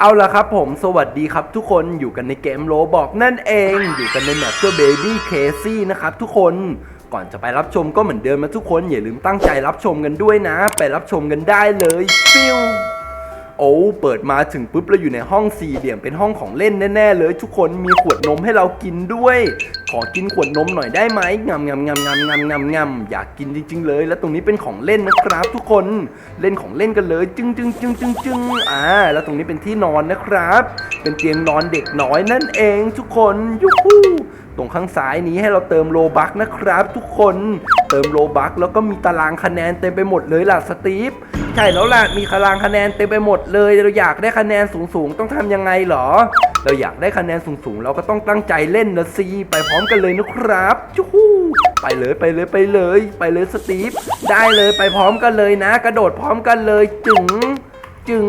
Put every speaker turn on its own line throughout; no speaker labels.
เอาละครับผมสวัสดีครับทุกคนอยู่กันในเกมโลบอกนั่นเองอยู่กันในแมปเจ้าเบบี้เคซี่นะครับทุกคนก่อนจะไปรับชมก็เหมือนเดิมนะทุกคนอย่าลืมตั้งใจรับชมกันด้วยนะ ไปรับชมกันได้เลยฟิวโอ้เปิดมาถึงปุ๊บเราอยู่ในห้องสี่เหลี่ยมเป็นห้องของเล่นแน่ ๆ เลย ทุกคนมีขวดนมให้เรากินด้วย อกินขวดนมหน่อยได้ไหมงำงำงำงำงำงำงำอยากกินจริง ๆ เลย แล้วตรงนี้เป็นของเล่นนะครับทุกคนเล่นของเล่นกันเลย จึงจึงจึงจึงจึงอ่า แล้วตรงนี้เป็นที่นอนนะครับ เป็นเตียงนอนเด็กน้อยนั่นเองทุกคนยูฮูตรงข้างซ้ายนี้ให้เราเติมโลบักนะครับ ทุกคนเติมโลบักแล้วก็มีตารางคะแนนเต็มไปหมดเลยล่ะสตีฟใช่แล้วล่ะมีตารางคะแนนเต็มไปหมดเลยเราอยากได้คะแนนสูงๆต้องทำยังไงเหรอ เราอยากได้คะแนนสูงๆ เราก็ต้องตั้งใจเล่นนะซีไปพร้อมกันเลยนะครับจู้ฮู้ไปเลยไปเลยไปเลย ไปเลยสตีฟได้เลยไปพร้อมกันเลยนะ กระโดดพร้อมกันเลยจึงจึง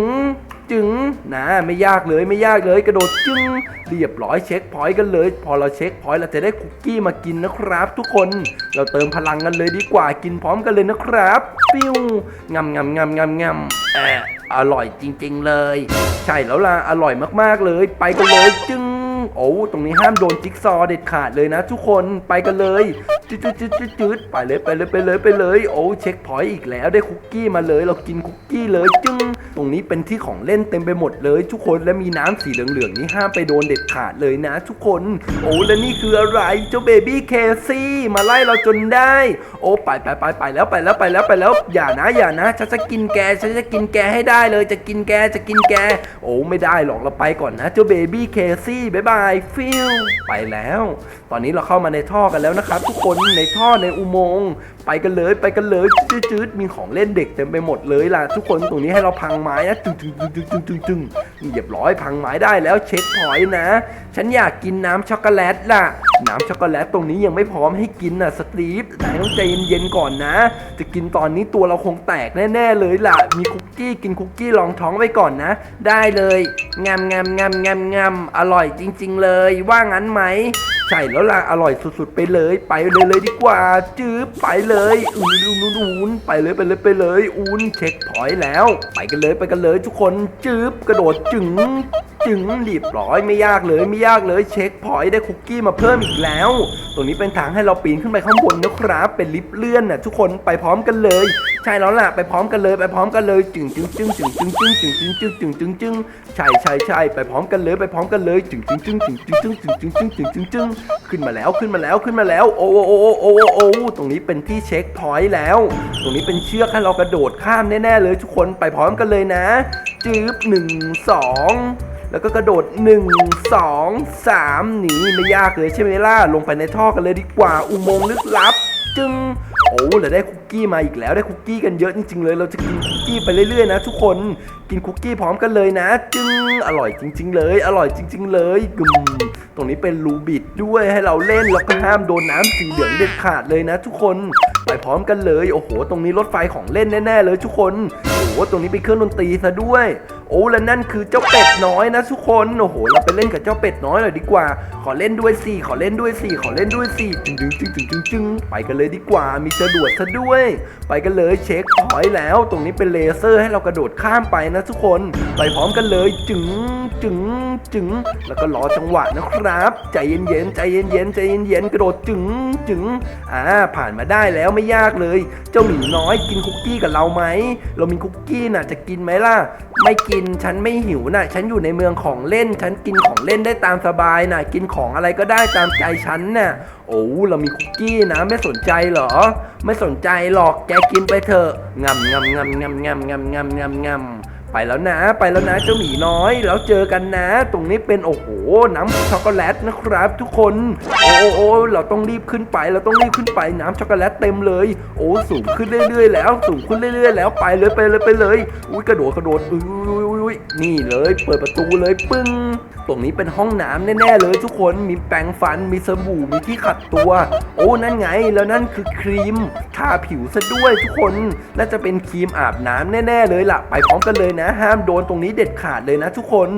จึงนะไม่ยากเลยไม่ยากเลยกระโดดจึงเรียบร้อยเช็คพอยต์กันเลย พอเราเช็คพอยต์เราจะได้คุกกี้มากินนะครับ ทุกคนเราเติมพลังกันเลยดีกว่ากินพร้อมกันเลยนะครับปิ้วงำงำงำงำงำแอะอร่อยจริง ๆ เลย ใช่แล้วล่ะอร่อยมากๆเลย ไปกันเลยจึงโอ้ตรงนี้ห้ามโดนจิ๊กซอว์เด็ดขาดเลยนะ ทุกคนไปกันเลยจืดจืดจืดจืดจืดไปเลยไปเลยไปเลยไปเลย โอ้เช็คพอยต์อีกแล้วได้คุกกี้มาเลย เรากินคุกกี้เลยจึงตรงนี้เป็นที่ของเล่นเต็มไปหมดเลย ทุกคนและมีน้ำสีเหลืองๆนี่ห้ามไปโดนเด็ดขาดเลยนะ ทุกคน โอ้และนี่คืออะไรเจ้าเบบี้เคซี่มาไล่เราจนได้ โอ้ไปไปไปไปแล้วไปแล้วไปแล้วไปแล้วอย่านะอย่านะฉันจะกินแกฉันจะกินแกให้ได้เลยจะกินแกจะกินแก โอ้ไม่ได้หรอกเราไปก่อนนะเจ้าเบบี้เคซี่บายบายฟิลไปแล้ว ตอนนี้เราเข้ามาในท่อกันแล้วนะครับ ทุกคนในท่อในอุโมงค์ไปกันเลยไปกันเลยจืดๆมีของเล่นเด็กเต็มไปหมดเลยล่ะ ทุกคนตรงนี้ให้เราพังไม้นะจึงจึงจึงจึงจึงจึงเหยียบร้อยพังไม้ได้แล้วเช็คพอยนะ ฉันอยากกินน้ำช็อกโกแลตล่ะ น้ำช็อกโกแลตตรงนี้ยังไม่พร้อมให้กินน่ะสตีฟนายต้องใจเย็นๆก่อนนะ จะกินตอนนี้ตัวเราคงแตกแน่ๆเลยล่ะ มีคุกกี้กินคุกกี้รองท้องไว้ก่อนนะ ได้เลยงามงามงามงามงามอร่อยจริง ๆ เลย ว่างั้นไหม ใช่แล้วล่ะอร่อยสุดๆไปเลย ไปเลยเลยดีกว่า จื๊บไปเลยอุ้นอุ้นอุ้นอุ่นไปเลยไปเลยไปเลยอุ้นเช็คพอยต์แล้ว ไปกันเลยไปกันเลยทุกคนจื๊บกระโดดจึง จึงเรีบร้อยไม่ยากเลยไม่ยากเลยเช็คพอยต์ได้คุกกี้มาเพิ่มอีกแล้ว ตรงนี้เป็นทางให้เราปีนขึ้นไปข้างบนนะครับ เป็นลิฟต์เลื่อนน่ะทุกคนไปพร้อมกันเลย ใช่แล้วล่ะไปพร้อมกันเลยไปพร้อมกันเลยจึงจึงจึงจึงจึงจึงจึงจึงจึงจึงจึงจึงใช่ใช่ใช่ไปพร้อมกันเลยไปพร้อมกันเลยจึงจึงจึงจึงจึงจึงจึงจึงจึงจึงจึงจึงขึ้นมาแล้วขึ้นมาแล้วขึ้นมาแล้วโอ้โอ้โอ้โอ้โอ้ตรงนี้เป็นที่เช็คพอยต์แล้ว ตรงนี้เป็นเชือกให้เรากระโดดข้ามแน่ๆเลยทุกคนไปพร้อมกันเลยนะจืบหนึ่งสอง แล้วก็กระโดด 1 2 3 หนีไม่ยากเลยใช่ไหมล่ะ ลงไปในท่อกันเลยดีกว่า อุโมงค์ลึกลับ จึงโอ้เราได้คุกกี้มาอีกแล้วได้คุกกี้กันเยอะจริงๆเลย เราจะกินคุกกี้ไปเรื่อยๆนะทุกคนกินคุกกี้พร้อมกันเลยนะ จึงอร่อยจริง ๆ เลย อร่อยจริง ๆ เลยกึมตรงนี้เป็นรูบิดด้วยให้เราเล่นแล้วก็ห้ามโดนน้ำสีเหลืองเด็ดขาดเลยนะ ทุกคนไปพร้อมกันเลย โอ้โห ตรงนี้รถไฟของเล่นแน่ๆเลยทุกคนโอ้โหตรงนี้เป็นเครื่องดนตรีซะด้วยโอ้และนั่นคือเจ้าเป็ดน้อยนะทุกคนโอ้โหเราไปเล่นกับเจ้าเป็ดน้อยหน่อยดีกว่า ขอเล่นด้วยสิขอเล่นด้วยสิขอเล่นด้วยสิจึงจึงจึงจึงจึงจึงไปกันเลยดีกว่า มีจรวดซะด้วย ไปกันเลยเช็คพอยแล้ว ตรงนี้เป็นเลเซอร์ให้เรากระโดดข้ามไปนะทุกคน ไปพร้อมกันเลยจึงจึงจึงแล้วก็รอจังหวะนะครับ ใจเย็นๆใจเย็นๆใจเย็นๆกระโดดจึงจึงอ่าผ่านมาได้แล้วไม่ยากเลย เจ้าหมีน้อยกินคุกกี้กับเราไหมเรามีคุกกี้น่ะจะกินไหมล่ะ ไม่กินฉันไม่หิวน่ะ ฉันอยู่ในเมืองของเล่น ฉันกินของเล่นได้ตามสบายน่ะ กินของอะไรก็ได้ตามใจฉันน่ะ โอ้เรามีคุกกี้นะ ไม่สนใจเหรอ ไม่สนใจหรอก แกกินไปเถอะงำงำงำงำงำงำงำงำงำ ไปแล้วนะ ไปแล้วนะเจ้าหมีน้อย แล้วเจอกันนะ ตรงนี้เป็นโอ้โหน้ำช็อกโกแลตนะครับ ทุกคน โอ้โอ้โอเราต้องรีบขึ้นไป เราต้องรีบขึ้นไปน้ำช็อกโกแลตเต็มเลย โอ้สูงขึ้นเรื่อยๆ แล้ว สูงขึ้นเรื่อยๆ แล้วไปเลยไปเลยไปเลย อุ้ยกระโดดกระโดดอุ้ยอุ้ยอุ้ยอุ้ยนี่เลยเปิดประตูเลยปึ้งตรงนี้เป็นห้องน้ำแน่ๆเลยทุกคนมีแปรงฟันมีสบู่มีที่ขัดตัว โอ้นั่นไงแล้วนั่นคือครีมทาผิวซะด้วยทุกคนน่าจะเป็นครีมอาบน้ำแน่ๆเลยล่ะ ไปพร้อมกันเลยนะห้ามโดนตรงนี้เด็ดขาดเลยนะทุกคน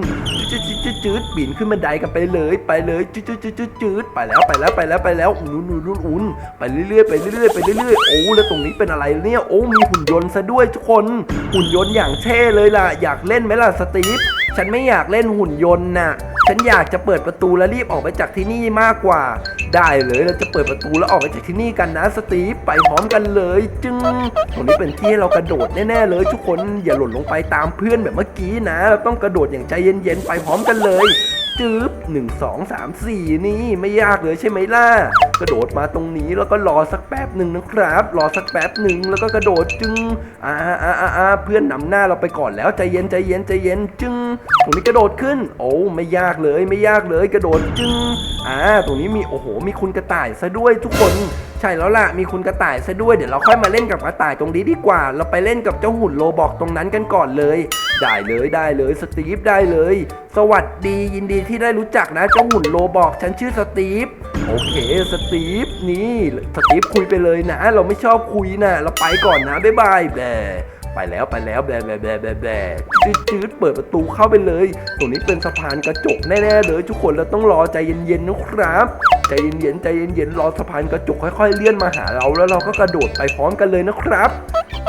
จืดจืดจืดจืดปีนขึ้นบันไดกันไปเลย ไปเลยจืดจืดจืดจืดจืดไปแล้วไปแล้วไปแล้วไปแล้วอุ่นอุ่นอุ่นอุ่นไปเรื่อยๆไปเรื่อยๆไปเรื่อยๆโอ้แล้วตรงนี้เป็นอะไรเนี่ยโอ้มีหุ่นยนต์ซะด้วยทุกคน หุ่นยนต์อย่างเท่เลยล่ะ อยากเล่นไหมล่ะสตีฟฉันไม่อยากเล่นหุ่นยนต์น่ะ ฉันอยากจะเปิดประตูและรีบออกไปจากที่นี่มากกว่า ได้เลยเราจะเปิดประตูแล้วออกไปจากที่นี่กันนะสตีฟไปพร้อมกันเลย จึงตรงนี้เป็นที่ให้เรากระโดดแน่ๆเลย ทุกคนอย่าหล่นลงไปตามเพื่อนแบบเมื่อกี้นะ เราต้องกระโดดอย่างใจเย็นๆไปพร้อมกันเลย จึ๊บหนึ่งสองสามสี่นี่ไม่ยากเลยใช่ไหมล่ะ กระโดดมาตรงนี้แล้วก็รอสักแป๊บหนึ่งนะครับ รอสักแป๊บหนึ่งแล้วก็กระโดดจึงอ่าอ่าอ่าอ่าเพื่อนนำหน้าเราไปก่อนแล้วใจเย็นใจเย็นใจเย็นจึงตรงนี้กระโดดขึ้น โอ้ไม่ยากเลยไม่ยากเลยกระโดดจึงอ่าตรงนี้มีโอ้โหมีคุณกระต่ายซะด้วยทุกคน ใช่แล้วล่ะมีคุณกระต่ายซะด้วยเดี๋ยวเราค่อยมาเล่นกับกระต่ายตรงนี้ดีกว่า เราไปเล่นกับเจ้าหุ่นโลบอกตรงนั้นกันก่อนเลย ได้เลยได้เลยสตีฟได้เลย สวัสดียินดีที่ได้รู้จักนะเจ้าหุ่นโลบอกฉันชื่อสตีฟโอเคสตีฟนี่สตีฟคุยไปเลยนะ เราไม่ชอบคุยนะเราไปก่อนนะบ๊ายบายแบ ไปแล้วไปแล้วแบแบแบแบแบจืดจืดเปิดประตูเข้าไปเลย ตรงนี้เป็นสะพานกระจกแน่ๆเลยทุกคนเราต้องรอใจเย็นๆนะครับใจเย็นๆใจเย็นๆรอสะพานกระจกค่อยๆเลื่อนมาหาเรา แล้วเราก็กระโดดไปพร้อมกันเลยนะครับ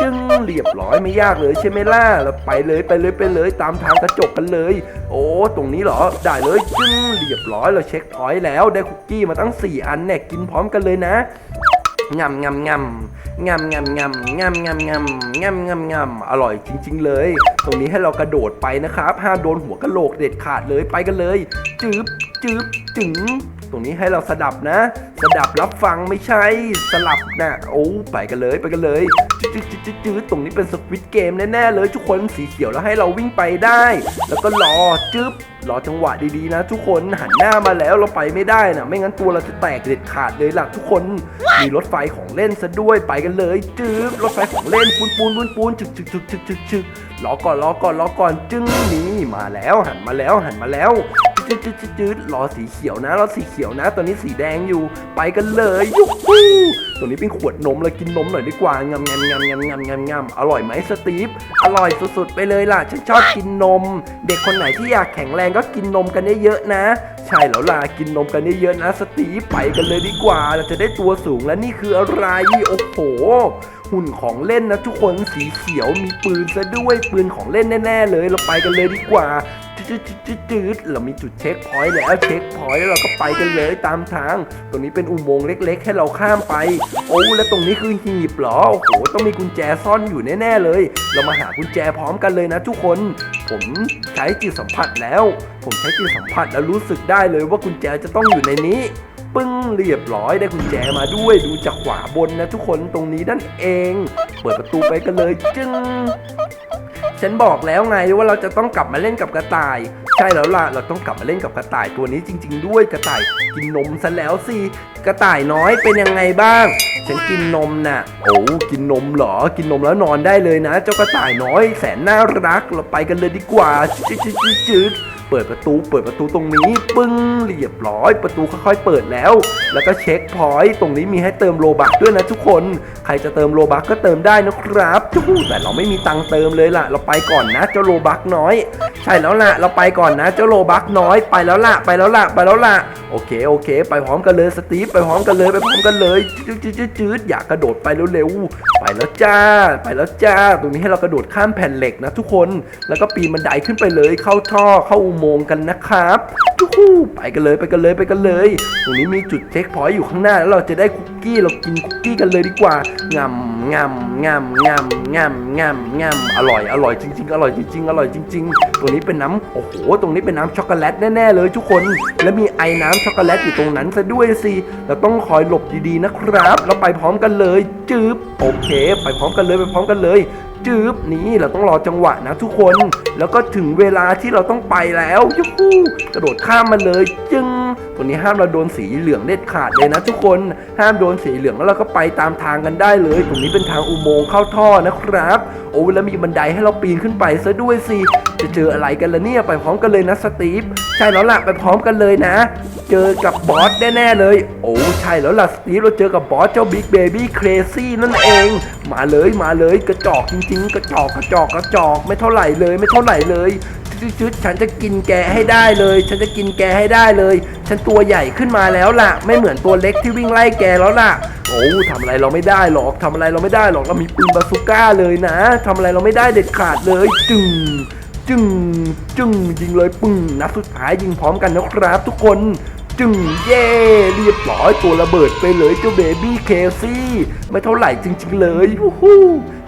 จึงเรียบร้อยไม่ยากเลยใช่ไหมล่ะเราไปเลยไปเลยไปเลยตามทางกระจกกันเลย โอ้ตรงนี้เหรอได้เลยจึงเรียบร้อยเราเช็คพอยต์แล้วได้คุกกี้มาตั้ง 4 อันเนี่ยกินพร้อมกันเลยนะ งำงำงำงำงำงำงำงำงำงำงำงำอร่อยจริง ๆ เลย ตรงนี้ให้เรากระโดดไปนะครับห้ามโดนหัวกะโหลกเด็ดขาดเลยไปกันเลยจืบจืบจึ๋ง ตรงนี้ให้เราสดับนะสดับรับฟังไม่ใช่สลับนะโอ้ไปกันเลยไปกันเลยจืดจืดจืดตรงนี้เป็นสวิตเกมแน่ๆเลยทุกคนสีเขียวแล้วให้เราวิ่งไปได้ แล้วก็รอจึ๊บรอจังหวะดีๆนะ ทุกคนหันหน้ามาแล้วเราไปไม่ได้นะไม่งั้นตัวเราจะแตกเด็ดขาดเลยล่ะทุกคนมีรถไฟของเล่นซะด้วยไปกันเลยจึ๊บรถไฟของเล่นปูนปูนปูนปูนจึกจึกจึกจึกจึกจึกรอก่อนรอก่อนรอก่อนจึ้งนี่มาแล้วหันมาแล้วหันมาแล้ว จืดจืดจืดรอสีเขียวนะรอสีเขียวนะ ตอนนี้สีแดงอยู่ไปกันเลยยุกฮู้ตัวนี้เป็นขวดนมเลยกินนมหน่อยดีกว่างำงำงำงำงำงำงำอร่อยไหมสตีฟอร่อยสุดๆไปเลยล่ะฉันชอบกินนม เด็กคนไหนที่อยากแข็งแรงก็กินนมกันเยอะๆนะ ใช่แล้วล่ะกินนมกันเยอะๆนะ สตีฟไปกันเลยดีกว่าเราจะได้ตัวสูงและนี่คืออะไรโอ้โหหุ่นของเล่นนะทุกคนสีเขียวมีปืนซะด้วยปืนของเล่นแน่ ๆ เลยเราไปกันเลยดีกว่า จืดจืดจืดเรามีจุดเช็คพอยต์แล้วเช็คพอยต์แล้วเราก็ไปกันเลยตามทาง ตรงนี้เป็นอุโมงค์เล็ก ๆ ให้เราข้ามไป โอ้แล้วตรงนี้คือหีบเหรอโอ้โหต้องมีกุญแจซ่อนอยู่แน่ๆเลย เรามาหากุญแจพร้อมกันเลยนะทุกคน ผมใช้จิตสัมผัสแล้ว ผมใช้จิตสัมผัสแล้วรู้สึกได้เลยว่ากุญแจจะต้องอยู่ในนี้ปึ้งเรียบร้อยได้กุญแจมาด้วยดูจากขวาบนนะทุกคนตรงนี้นั่นเอง เปิดประตูไปกันเลยจึง ฉันบอกแล้วไงว่าเราจะต้องกลับมาเล่นกับกระต่าย ใช่แล้วล่ะเราต้องกลับมาเล่นกับกระต่ายตัวนี้จริง ๆ ด้วยกระต่ายกินนมซะแล้วสิ กระต่ายน้อยเป็นยังไงบ้าง ฉันกินนมน่ะ โอ้กินนมเหรอ กินนมแล้วนอนได้เลยนะ เจ้ากระต่ายน้อยแสนน่ารัก เราไปกันเลยดีกว่าจืดจืดจืดเปิดประตู เปิดประตูตรงนี้ ปึ้งเรียบร้อย ประตูค่อยๆเปิดแล้ว แล้วก็เช็คพอยต์ตรงนี้มีให้เติมโลบักด้วยนะทุกคน ใครจะเติมโลบักก็เติมได้นะครับทุกแต่เราไม่มีตังค์เติมเลยล่ะ เราไปก่อนนะเจ้าโลบักน้อย ใช่แล้วล่ะ เราไปก่อนนะเจ้าโลบักน้อย ไปแล้วล่ะ ไปแล้วล่ะ ไปแล้วล่ะ โอเค โอเค ไปพร้อมกันเลยสตีฟ ไปพร้อมกันเลยไปพร้อมกันเลยจืดจืดจืดอยากกระโดดไปเร็วๆไปแล้วจ้า ไปแล้วจ้า ตรงนี้ให้เรากระโดดข้ามแผ่นเหล็กนะทุกคนแล้วก็ปีนบันไดขึ้นไปเลยเข้าท่อเข้าอุโมงค์กันนะครับทุกคู่ไปกันเลยไปกันเลยไปกันเลย ตรงนี้มีจุดเช็คพอยต์อยู่ข้างหน้าแล้วเราจะได้คุกกี้เรากินคุกกี้กันเลยดีกว่างำงำงำงำงำงำงำอร่อยอร่อยจริง ๆ อร่อยจริงๆอร่อยจริง ๆ ตัวนี้เป็นน้ำโอ้โห ตรงนี้เป็นน้ำช็อกโกแลตแน่ๆเลยทุกคน และมีไอ้น้ำช็อกโกแลตอยู่ตรงนั้นซะด้วยสิเราต้องคอยหลบดีๆนะครับ เราไปพร้อมกันเลยจืบโอเค ไปพร้อมกันเลยไปพร้อมกันเลยจืบนี้เราต้องรอจังหวะนะทุกคน แล้วก็ถึงเวลาที่เราต้องไปแล้วยูฮูกระโดดข้ามมาเลยจึง ตัวนี้ห้ามเราโดนสีเหลืองเด็ดขาดเลยนะทุกคนห้ามโดนสีเหลืองแล้วเราก็ไปตามทางกันได้เลย ตรงนี้เป็นทางอุโมงค์เข้าท่อนะครับ โอ้แล้วมีบันไดให้เราปีนขึ้นไปซะด้วยสิจะเจออะไรกันละเนี่ยไปพร้อมกันเลยนะสตีฟใช่แล้วล่ะไปพร้อมกันเลยนะ เจอกับบอสแน่ๆเลย โอ้ใช่แล้วล่ะสตีฟเราเจอกับบอสเจ้าบิ๊กเบบี้เครซี่นั่นเอง มาเลยมาเลยกระจอกจริง ๆ กระจอกกระจอกกระจอกไม่เท่าไหร่เลยไม่เท่าไหร่เลย ชุดๆฉันจะกินแกให้ได้เลย ฉันจะกินแกให้ได้เลย ฉันตัวใหญ่ขึ้นมาแล้วล่ะ ไม่เหมือนตัวเล็กที่วิ่งไล่แกแล้วล่ะ โอ้ทำอะไรเราไม่ได้หรอกทำอะไรเราไม่ได้หรอกเรามีปืนบาซูก้าเลยนะทำอะไรเราไม่ได้เด็ดขาดเลยจึงจึงจึงยิงเลยปึ้งนัดสุดท้ายยิงพร้อมกันนะครับทุกคนจึงเย่เรียบร้อยตัวระเบิดไปเลยเจ้าเบบี้เคซี่ไม่เท่าไหร่จริงๆเลยยูฮู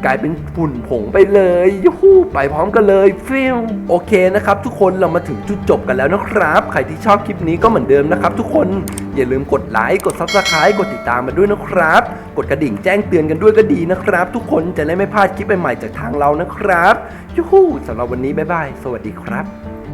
กลายเป็นฝุ่นผงไปเลยยูฮูไปพร้อมกันเลยฟิลโอเคนะครับ ทุกคนเรามาถึงจุดจบกันแล้วนะครับ ใครที่ชอบคลิปนี้ก็เหมือนเดิมนะครับ ทุกคนอย่าลืมกดไลค์กดซับสไครต์กดติดตามมาด้วยนะครับ กดกระดิ่งแจ้งเตือนกันด้วยก็ดีนะครับ ทุกคนจะได้ไม่พลาดคลิปใหม่ๆจากทางเรานะครับยูฮูสำหรับวันนี้บ๊ายบายสวัสดีครับ